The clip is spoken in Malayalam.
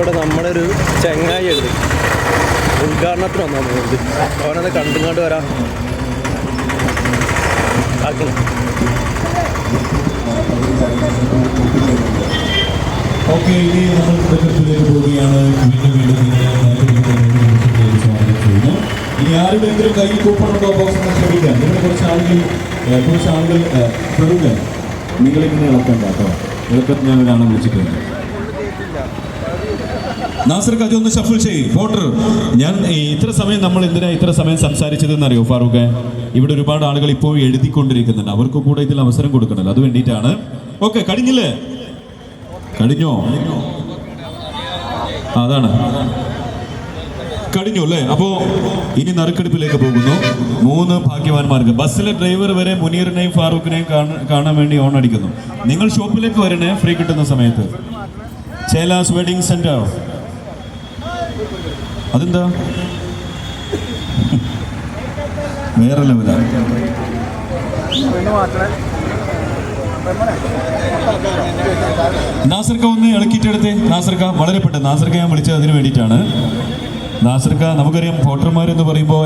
ഇവിടെ നമ്മുടെ ഒരു ചെങ്ങായി ഉണ്ട് ഉദ്ഘാടനത്തിന് വന്നാൽ പോകുന്നത് അവനത് കണ്ടുകൊണ്ട് വരാം. ആക്കണം ഓക്കെ ഇനി നമ്മൾ തുടക്കത്തിലേക്ക് പോവുകയാണ്. വീണ്ടും വീണ്ടും ഇനി ആരുടെയെങ്കിലും കയ്യിൽ കൂപ്പൺ ഉണ്ടോ ബോക്സ് ശ്രമിക്കാം? നിങ്ങൾ കുറച്ച് ആളുകൾ കുറച്ച് ആളുകൾ പ്രമുഖ നിങ്ങളിങ്ങനെ ഇളക്കണ്ട കേട്ടോ. ഇളക്കത്ത് ഞാൻ ഒരാളെ വിളിച്ചിട്ടുണ്ട്. നാസർ അതൊന്ന് ഷഫിൾ ചെയ്യ്. വോട്ടർ ഞാൻ ഇത്ര സമയം നമ്മൾ എന്തിനാ ഇത്ര സമയം സംസാരിച്ചതെന്ന് അറിയോ ഫാറൂഖ്? ഇവിടെ ഒരുപാട് ആളുകൾ ഇപ്പോൾ എഴുതിക്കൊണ്ടിരിക്കുന്നുണ്ട്. അവർക്ക് കൂടെ ഇതിൽ അവസരം കൊടുക്കണല്ലോ. അത് വേണ്ടിയിട്ടാണ്. ഓക്കെ കഴിഞ്ഞില്ലേ? കഴിഞ്ഞോ? അതാണ്. കഴിഞ്ഞു അല്ലേ? അപ്പോ ഇനി നറുക്കെടുപ്പിലേക്ക് പോകുന്നു. മൂന്ന് ഭാഗ്യവാന്മാർക്ക്. ബസ്സിലെ ഡ്രൈവർ വരെ മുനീറിനെയും ഫാറൂഖിനെയും കാണ- കാണാൻ വേണ്ടി ഓൺ അടിക്കുന്നു. നിങ്ങൾ ഷോപ്പിലേക്ക് വരണേ ഫ്രീ കിട്ടുന്ന സമയത്ത്. ചേലാസ് വെഡിങ് സെന്റർ അതെന്താ? വേറെ ലെവലാണ് നാസർക്ക ഒന്ന് ഇളക്കിയിട്ടെടുത്തേ. നാസർക്ക വളരെ പെട്ടെന്ന്. നാസർക്ക ഞാൻ വിളിച്ചത് അതിന് വേണ്ടിയിട്ടാണ്. നാസർക്ക നമുക്കറിയാം വോട്ടർമാരെന്ന് പറയുമ്പോൾ